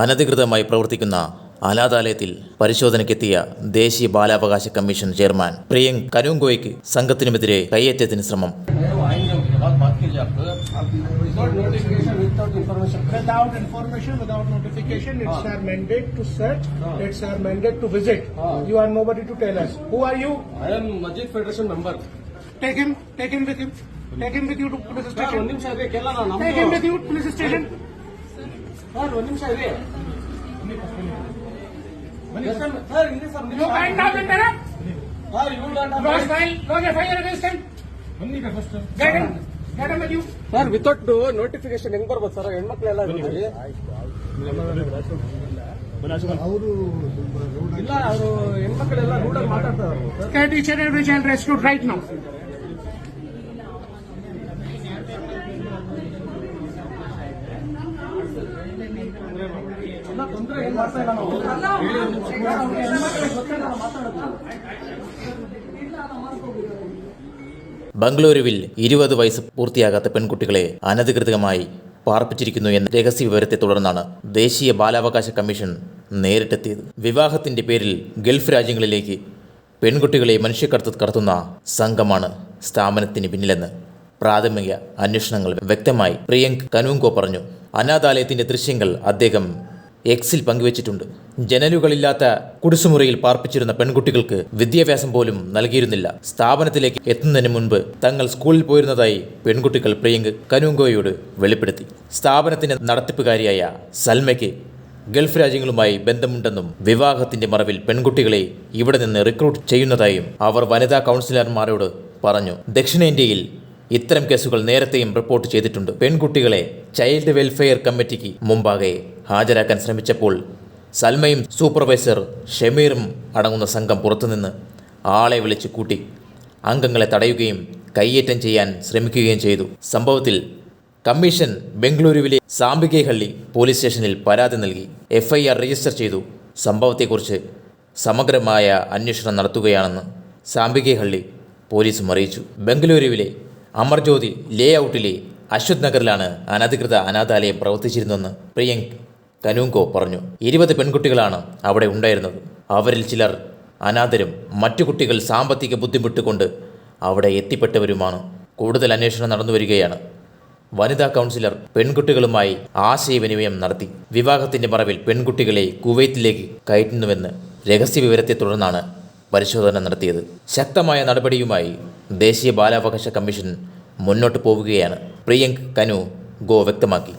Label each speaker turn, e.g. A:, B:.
A: അനധികൃതമായി പ്രവർത്തിക്കുന്ന അനാഥാലയത്തിൽ പരിശോധനയ്ക്കെത്തിയ ദേശീയ ബാലാവകാശ കമ്മീഷൻ ചെയർമാൻ പ്രിയങ് കനുങ്കോയ്ക്ക് സംഘത്തിനുമെതിരെ കയ്യേറ്റത്തിന് ശ്രമം
B: Take him, take him with him. Take him with you to police station. Take him with you to police station.
C: ಆ ಒಂದು ನಿಮಿಷ ಇದೆ ಸರ್. ವಿತೌಟ್ ನೋಟಿಫಿಕೇಶನ್ ಹೆಂಗ್ ಬರ್ಬೋದು ಸರ್? ಹೆಣ್ಮಕ್ಳೆಲ್ಲ ಹೆಣ್ಮಕ್ಳೆಲ್ಲ ಇರ್ತಾರೆ ಅವರು ಮಾತಾಡ್ತಾರೆ ರೈಟ್
A: ബംഗളൂരുവിൽ ഇരുപത് വയസ്സ് പൂർത്തിയാകാത്ത പെൺകുട്ടികളെ അനധികൃതമായി പാർപ്പിച്ചിരിക്കുന്നു എന്ന രഹസ്യ വിവരത്തെ തുടർന്നാണ് ദേശീയ ബാലാവകാശ കമ്മീഷൻ നേരിട്ടെത്തിയത്. വിവാഹത്തിന്റെ പേരിൽ ഗൾഫ് രാജ്യങ്ങളിലേക്ക് പെൺകുട്ടികളെ മനുഷ്യക്കടത്ത് കടത്തുന്ന സംഘമാണ് സ്ഥാപനത്തിന് പിന്നിലെന്ന് പ്രാഥമിക അന്വേഷണങ്ങൾ വ്യക്തമായി. പ്രിയങ്ക് കനുങ്കോ പറഞ്ഞു അനാഥാലയത്തിന്റെ ദൃശ്യങ്ങൾ അദ്ദേഹം എക്സിൽ പങ്കുവച്ചിട്ടുണ്ട്. ജനലുകളില്ലാത്ത കുടിസുമുറിയിൽ പാർപ്പിച്ചിരുന്ന പെൺകുട്ടികൾക്ക് വിദ്യാഭ്യാസം പോലും നൽകിയിരുന്നില്ല. സ്ഥാപനത്തിലേക്ക് എത്തുന്നതിന് മുൻപ് തങ്ങൾ സ്കൂളിൽ പോയിരുന്നതായി പെൺകുട്ടികൾ പ്രിയങ്ക് കനുങ്കോയോട് വെളിപ്പെടുത്തി. സ്ഥാപനത്തിന്റെ നടത്തിപ്പുകാരിയായ സൽമയ്ക്ക് ഗൾഫ് രാജ്യങ്ങളുമായി ബന്ധമുണ്ടെന്നും വിവാഹത്തിന്റെ മറവിൽ പെൺകുട്ടികളെ ഇവിടെ നിന്ന് റിക്രൂട്ട് ചെയ്യുന്നതായും അവർ വനിതാ കൗൺസിലർമാരോട് പറഞ്ഞു. ദക്ഷിണേന്ത്യയിൽ ഇത്തരം കേസുകൾ നേരത്തെയും റിപ്പോർട്ട് ചെയ്തിട്ടുണ്ട്. പെൺകുട്ടികളെ ചൈൽഡ് വെൽഫെയർ കമ്മിറ്റിക്ക് മുമ്പാകെ ഹാജരാക്കാൻ ശ്രമിച്ചപ്പോൾ സൽമയും സൂപ്പർവൈസർ ഷമീറും അടങ്ങുന്ന സംഘം പുറത്തുനിന്ന് ആളെ വിളിച്ചു കൂട്ടി അംഗങ്ങളെ തടയുകയും കയ്യേറ്റം ചെയ്യാൻ ശ്രമിക്കുകയും ചെയ്തു. സംഭവത്തിൽ കമ്മീഷൻ ബംഗളൂരുവിലെ സാമ്പികേഹള്ളി പോലീസ് സ്റ്റേഷനിൽ പരാതി നൽകി. എഫ്ഐആർ രജിസ്റ്റർ ചെയ്തു. സംഭവത്തെക്കുറിച്ച് സമഗ്രമായ അന്വേഷണം നടത്തുകയാണെന്ന് സാമ്പികേഹള്ളി പോലീസും അറിയിച്ചു. ബംഗളൂരുവിലെ അമർജ്യോതി ലേ ഔട്ടിലെ അശ്വത് നഗറിലാണ് അനധികൃത അനാഥാലയം പ്രവർത്തിച്ചിരുന്നതെന്ന് പ്രിയങ്ക് കനൂങ്കോ പറഞ്ഞു. ഇരുപത് പെൺകുട്ടികളാണ് അവിടെ ഉണ്ടായിരുന്നത്. അവരിൽ ചിലർ അനാഥരും മറ്റു കുട്ടികൾ സാമ്പത്തിക ബുദ്ധിമുട്ട് കൊണ്ട് അവിടെ എത്തിപ്പെട്ടവരുമാണ്. കൂടുതൽ അന്വേഷണം നടന്നു വരികയാണ്. വനിതാ കൗൺസിലർ പെൺകുട്ടികളുമായി ആശയവിനിമയം നടത്തി. വിവാഹത്തിന്റെ മറവിൽ പെൺകുട്ടികളെ കുവൈത്തിലേക്ക് കയറ്റുന്നുവെന്ന് രഹസ്യ വിവരത്തെ തുടർന്നാണ് പരിശോധന നടത്തിയത്. ശക്തമായ നടപടിയുമായി ദേശീയ ബാലാവകാശ കമ്മീഷൻ മുന്നോട്ട് പോവുകയാണ്. പ്രിയങ്ക് കനു ഗോ വ്യക്തമാക്കി.